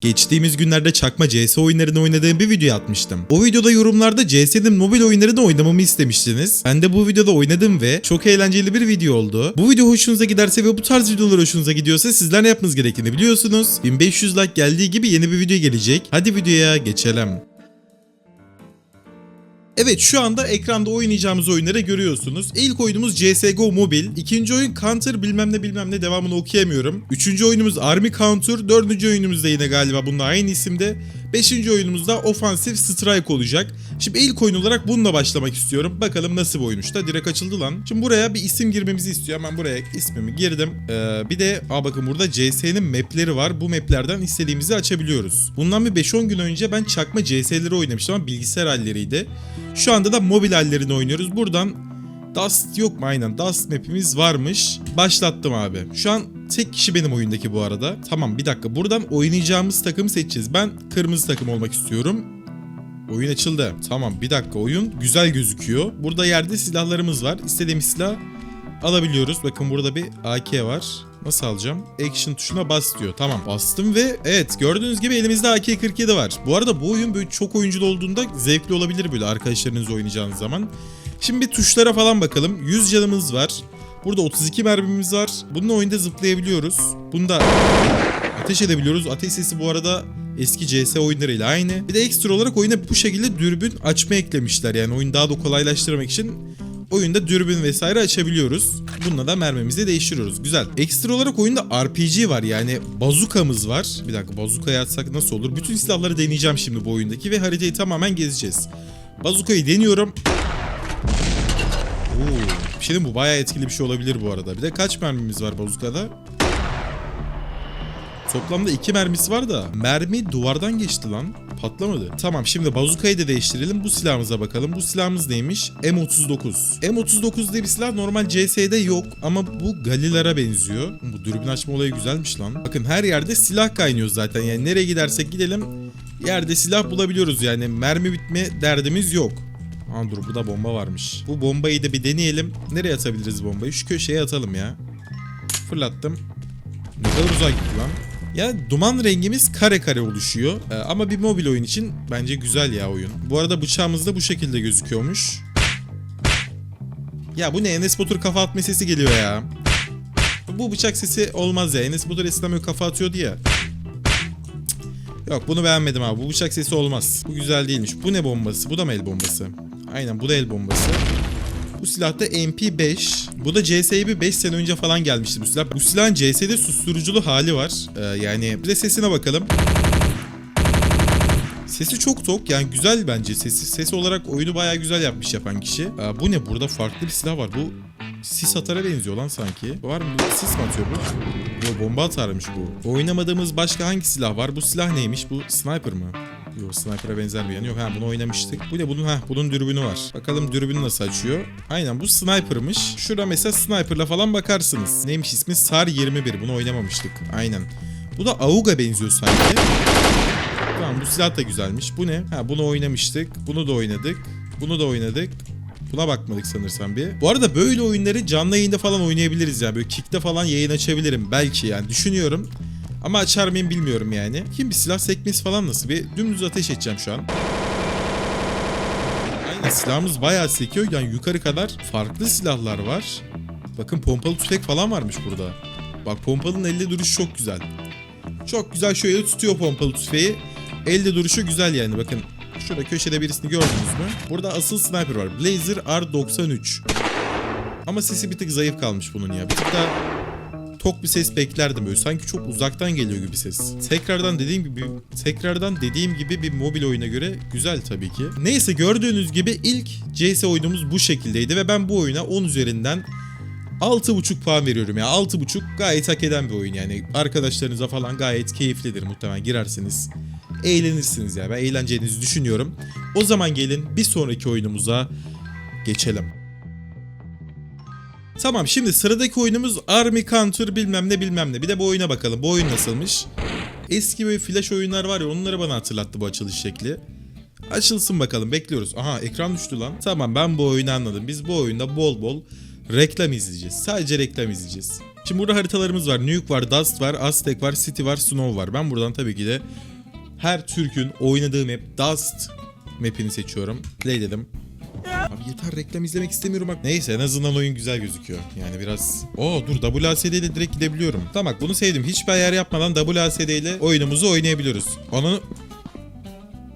Geçtiğimiz günlerde çakma CS oyunlarını oynadığım bir video atmıştım. O videoda yorumlarda CS'nin mobil oyunlarını oynamamı istemiştiniz. Ben de bu videoda oynadım ve çok eğlenceli bir video oldu. Bu video hoşunuza giderse ve bu tarz videolar hoşunuza gidiyorsa sizler ne yapmanız gerektiğini biliyorsunuz. 1500 like geldiği gibi yeni bir video gelecek. Hadi videoya geçelim. Evet şu anda ekranda oynayacağımız oyunları görüyorsunuz. İlk oyunumuz CSGO Mobile. İkinci oyun Counter bilmem ne bilmem ne devamını okuyamıyorum. Üçüncü oyunumuz Army Counter. Dördüncü oyunumuz da yine galiba bununla aynı isimde. Beşinci oyunumuz da Offensive Strike olacak. Şimdi ilk oyun olarak bununla başlamak istiyorum. Bakalım nasıl bir oyunmuş da direkt açıldı lan. Şimdi buraya bir isim girmemizi istiyor. Hemen buraya ismimi girdim. Ee, bir de aa bakın burada CS'nin mapleri var. Bu maplerden istediğimizi açabiliyoruz. Bundan bir 5-10 gün önce ben çakma CS'leri oynamıştım ama bilgisayar halleriydi. Şu anda da mobil hallerini oynuyoruz. Buradan Dust yok mu? Aynen Dust map'imiz varmış. Başlattım abi. Şu an tek kişi benim oyundaki bu arada. Tamam bir dakika. Buradan oynayacağımız takımı seçeceğiz. Ben kırmızı takım olmak istiyorum. Oyun açıldı. Tamam bir dakika oyun güzel gözüküyor. Burada yerde silahlarımız var. İstediğimiz silah alabiliyoruz. Bakın burada bir AK var. Nasıl alacağım? Action tuşuna bas diyor. Tamam bastım ve evet gördüğünüz gibi elimizde AK-47 var. Bu arada bu oyun böyle çok oyunculu olduğunda zevkli olabilir böyle arkadaşlarınızla oynayacağınız zaman. Şimdi bir tuşlara falan bakalım. 100 canımız var. Burada 32 mermimiz var. Bununla oyunda zıplayabiliyoruz. Bunda ateş edebiliyoruz. Ateş sesi bu arada eski CS oyunlarıyla aynı. Bir de ekstra olarak oyuna bu şekilde dürbün açma eklemişler. Yani oyunu daha da kolaylaştırmak için oyunda dürbün vesaire açabiliyoruz. Bununla da mermimizi değiştiriyoruz. Güzel. Ekstra olarak oyunda RPG var yani bazukamız var. Bir dakika bazukayı atsak nasıl olur? Bütün silahları deneyeceğim şimdi bu oyundaki ve haritayı tamamen gezeceğiz. Bazukayı deniyorum. Oo, bir şey bu bayağı etkili bir şey olabilir bu arada. Bir de kaç mermimiz var bazukada? Toplamda iki mermisi var da mermi duvardan geçti lan. Patlamadı. Tamam şimdi bazukayı da değiştirelim. Bu silahımıza bakalım. Bu silahımız neymiş? M39. M39 diye bir silah normal CS'de yok ama bu Galilara benziyor. Bu dürbün açma olayı güzelmiş lan. Bakın her yerde silah kaynıyor zaten. Yani nereye gidersek gidelim yerde silah bulabiliyoruz yani. Mermi bitme derdimiz yok. Aa dur bu da bomba varmış. Bu bombayı da bir deneyelim. Nereye atabiliriz bombayı? Şu köşeye atalım ya. Fırlattım. Ne kadar uzağa gitti lan. Ya duman rengimiz kare kare oluşuyor. Ee, ama bir mobil oyun için bence güzel ya oyun. Bu arada bıçağımız da bu şekilde gözüküyormuş. Ya bu ne? Enes Batur kafa atma sesi geliyor ya. Bu bıçak sesi olmaz ya. Enes Batur böyle kafa atıyordu ya. Yok bunu beğenmedim abi. Bu bıçak sesi olmaz. Bu güzel değilmiş. Bu ne bombası? Bu da mı el bombası? Aynen bu da el bombası. Bu silah da MP5. Bu da CS'ye bir 5 sene önce falan gelmişti bu silah. Bu silahın CS'de susturuculu hali var. Ee, yani bir de sesine bakalım. Sesi çok tok yani güzel bence sesi. Ses olarak oyunu bayağı güzel yapmış yapan kişi. Aa, bu ne? Burada farklı bir silah var. Bu sis atara benziyor lan sanki. Var mı? Sis mi atıyor bu? Yo bomba atarmış bu. Oynamadığımız başka hangi silah var? Bu silah neymiş? Bu sniper mı? Yok sniper'a benzer bir yanı yok. Ha bunu oynamıştık. Bu ne bunun? Ha bunun dürbünü var. Bakalım dürbünü nasıl açıyor. Aynen bu sniper'mış. Şurada mesela sniper'la falan bakarsınız. Neymiş ismi? SAR 21. Bunu oynamamıştık. Aynen. Bu da AUG'a benziyor sanki. Tamam bu silah da güzelmiş. Bu ne? Ha bunu oynamıştık. Bunu da oynadık. Bunu da oynadık. Buna bakmadık sanırsam bir. Bu arada böyle oyunları canlı yayında falan oynayabiliriz yani. Böyle Kick'te falan yayın açabilirim belki yani düşünüyorum. Ama açar mıyım bilmiyorum yani. Kim bir silah sekmesi falan nasıl bir dümdüz ateş edeceğim şu an. Aynen silahımız bayağı sekiyor. Yani yukarı kadar farklı silahlar var. Bakın pompalı tüfek falan varmış burada. Bak pompalının elde duruşu çok güzel. Çok güzel şöyle tutuyor pompalı tüfeği. Elde duruşu güzel yani bakın. Şurada köşede birisini gördünüz mü? Burada asıl sniper var. Blazer R93. Ama sesi bir tık zayıf kalmış bunun ya. Bir tık daha tok bir ses beklerdim böyle. Sanki çok uzaktan geliyor gibi ses. Tekrardan dediğim gibi tekrardan dediğim gibi bir mobil oyuna göre güzel tabii ki. Neyse gördüğünüz gibi ilk CS oyunumuz bu şekildeydi ve ben bu oyuna 10 üzerinden 6.5 puan veriyorum ya. 6.5 gayet hak eden bir oyun yani. Arkadaşlarınıza falan gayet keyiflidir muhtemelen girersiniz. Eğlenirsiniz ya. Ben eğleneceğinizi düşünüyorum. O zaman gelin bir sonraki oyunumuza geçelim. Tamam şimdi sıradaki oyunumuz Army Counter bilmem ne bilmem ne. Bir de bu oyuna bakalım. Bu oyun nasılmış? Eski böyle flash oyunlar var ya onları bana hatırlattı bu açılış şekli. Açılsın bakalım bekliyoruz. Aha ekran düştü lan. Tamam ben bu oyunu anladım. Biz bu oyunda bol bol reklam izleyeceğiz. Sadece reklam izleyeceğiz. Şimdi burada haritalarımız var. Nuke var, Dust var, Aztec var, City var, Snow var. Ben buradan tabii ki de her Türk'ün oynadığı map Dust map'ini seçiyorum. Play dedim. Yeter reklam izlemek istemiyorum bak. Neyse en azından oyun güzel gözüküyor. Yani biraz... Oo dur WASD ile direkt gidebiliyorum. Tamam bak bunu sevdim. Hiçbir ayar yapmadan WASD ile oyunumuzu oynayabiliyoruz. Onu...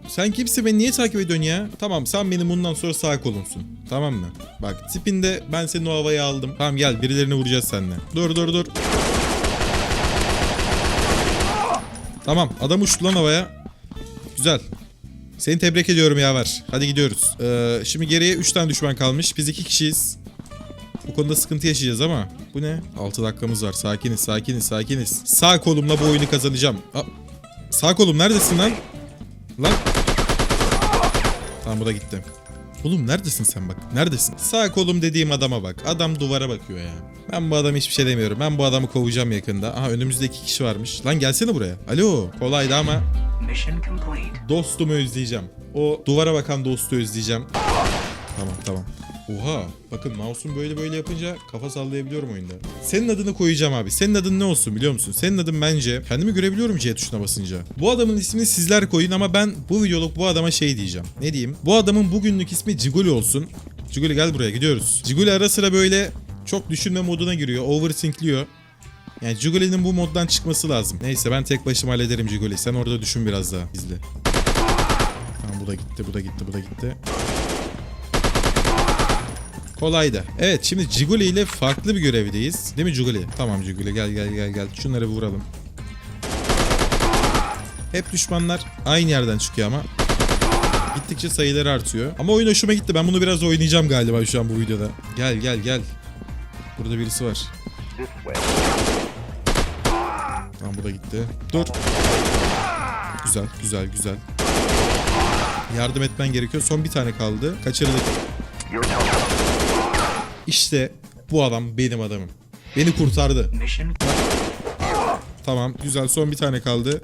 Sen kimsin beni niye takip ediyorsun ya? Tamam sen benim bundan sonra sağ kolumsun. Tamam mı? Bak tipinde ben seni o havaya aldım. Tamam gel birilerini vuracağız seninle. Dur dur dur. Tamam adam uçtu lan havaya. Güzel. Seni tebrik ediyorum yaver. Hadi gidiyoruz. Ee, şimdi geriye 3 tane düşman kalmış. Biz 2 kişiyiz. Bu konuda sıkıntı yaşayacağız ama. Bu ne? 6 dakikamız var. Sakiniz, sakiniz, sakiniz. Sağ kolumla bu oyunu kazanacağım. Aa, sağ kolum neredesin lan? Lan. Tamam bu da gitti. Oğlum neredesin sen bak? Neredesin? Sağ kolum dediğim adama bak. Adam duvara bakıyor ya. Ben bu adama hiçbir şey demiyorum. Ben bu adamı kovacağım yakında. Aha önümüzde iki kişi varmış. Lan gelsene buraya. Alo. Kolaydı ama Mission complete. dostumu özleyeceğim. O duvara bakan dostu özleyeceğim. Tamam tamam. Oha bakın mouse'um böyle böyle yapınca kafa sallayabiliyorum oyunda. Senin adını koyacağım abi. Senin adın ne olsun biliyor musun? Senin adın bence kendimi görebiliyorum C tuşuna basınca. Bu adamın ismini sizler koyun ama ben bu videoluk bu adama şey diyeceğim. Ne diyeyim? Bu adamın bugünlük ismi Ciguli olsun. Ciguli gel buraya gidiyoruz. Ciguli ara sıra böyle çok düşünme moduna giriyor. Overthinkliyor. Yani Jiguli'nin bu moddan çıkması lazım. Neyse ben tek başıma hallederim Jiguli. Sen orada düşün biraz daha. İzle. Tamam bu da gitti, bu da gitti, bu da gitti. Kolaydı. Evet şimdi Jiguli ile farklı bir görevdeyiz. Değil mi Jiguli? Tamam Jiguli gel gel gel gel. Şunları vuralım. Hep düşmanlar aynı yerden çıkıyor ama. Gittikçe sayıları artıyor. Ama oyun hoşuma gitti. Ben bunu biraz oynayacağım galiba şu an bu videoda. Gel gel gel. Burada birisi var. Tamam bu da gitti. Dur. Güzel güzel güzel. Yardım etmen gerekiyor. Son bir tane kaldı. Kaçırdık. İşte bu adam benim adamım. Beni kurtardı. Tamam güzel son bir tane kaldı.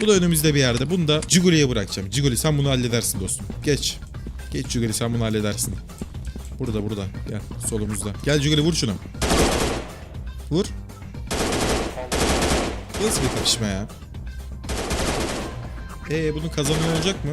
Bu da önümüzde bir yerde. Bunu da Ciguli'ye bırakacağım. Ciguli sen bunu halledersin dostum. Geç. Geç Ciguli sen bunu halledersin. Burada burada. Gel solumuzda. Gel Ciguli vur şunu. Vur. Nasıl bir kapışma ya? Ee bunun kazanan olacak mı?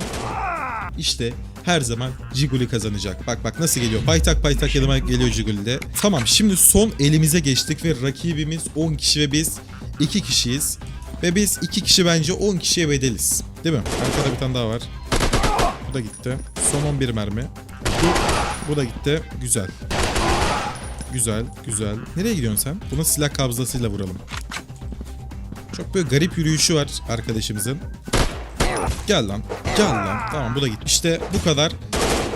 İşte her zaman Jiguli kazanacak. Bak bak nasıl geliyor. Paytak paytak yanıma geliyor Jiguli de. Tamam şimdi son elimize geçtik ve rakibimiz 10 kişi ve biz 2 kişiyiz. Ve biz 2 kişi bence 10 kişiye bedeliz. Değil mi? Arkada bir tane daha var. Bu da gitti. Son 11 mermi. Bu, bu da gitti. Güzel. Güzel, güzel. Nereye gidiyorsun sen? Buna silah kabzasıyla vuralım. Çok böyle garip yürüyüşü var arkadaşımızın. Gel lan. Gel lan. Tamam bu da git. İşte bu kadar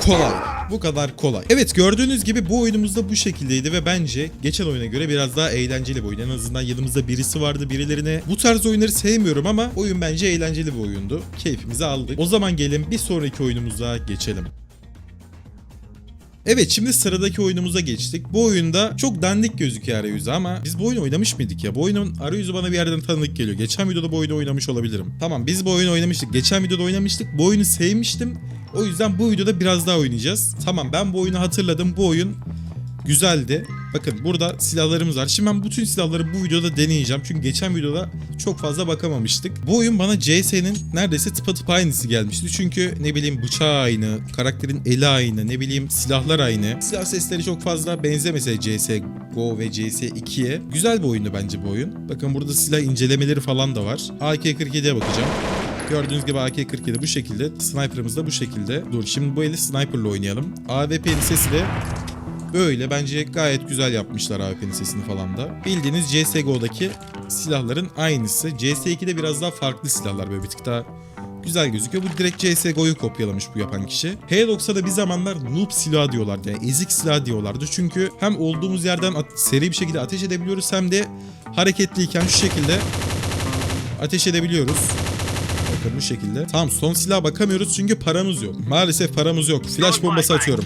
kolay. Bu kadar kolay. Evet gördüğünüz gibi bu oyunumuzda bu şekildeydi ve bence geçen oyuna göre biraz daha eğlenceli bir oyun. En azından yanımızda birisi vardı birilerine. Bu tarz oyunları sevmiyorum ama oyun bence eğlenceli bir oyundu. Keyfimizi aldık. O zaman gelin bir sonraki oyunumuza geçelim. Evet şimdi sıradaki oyunumuza geçtik. Bu oyunda çok dandik gözüküyor arayüzü ama biz bu oyunu oynamış mıydık ya? Bu oyunun arayüzü bana bir yerden tanıdık geliyor. Geçen videoda bu oyunu oynamış olabilirim. Tamam biz bu oyunu oynamıştık. Geçen videoda oynamıştık. Bu oyunu sevmiştim. O yüzden bu videoda biraz daha oynayacağız. Tamam ben bu oyunu hatırladım. Bu oyun güzeldi. Bakın burada silahlarımız var. Şimdi ben bütün silahları bu videoda deneyeceğim. Çünkü geçen videoda çok fazla bakamamıştık. Bu oyun bana CS'nin neredeyse tıpatıp aynısı gelmişti. Çünkü ne bileyim bıçağı aynı, karakterin eli aynı, ne bileyim silahlar aynı. Silah sesleri çok fazla benzemese CSGO ve CS2'ye. Güzel bir oyundu bence bu oyun. Bakın burada silah incelemeleri falan da var. AK-47'ye bakacağım. Gördüğünüz gibi AK-47 bu şekilde. Sniper'ımız da bu şekilde. Dur şimdi bu eli sniper'la oynayalım. AWP'nin sesi de Böyle bence gayet güzel yapmışlar AWP'nin sesini falan da. Bildiğiniz CSGO'daki silahların aynısı. CS2'de biraz daha farklı silahlar böyle bir tık daha güzel gözüküyor. Bu direkt CSGO'yu kopyalamış bu yapan kişi. H90'da da bir zamanlar noob silah diyorlardı. Yani ezik silah diyorlardı. Çünkü hem olduğumuz yerden seri bir şekilde ateş edebiliyoruz hem de hareketliyken şu şekilde ateş edebiliyoruz. Bakın bu şekilde. Tamam son silaha bakamıyoruz çünkü paramız yok. Maalesef paramız yok. Flash bombası atıyorum.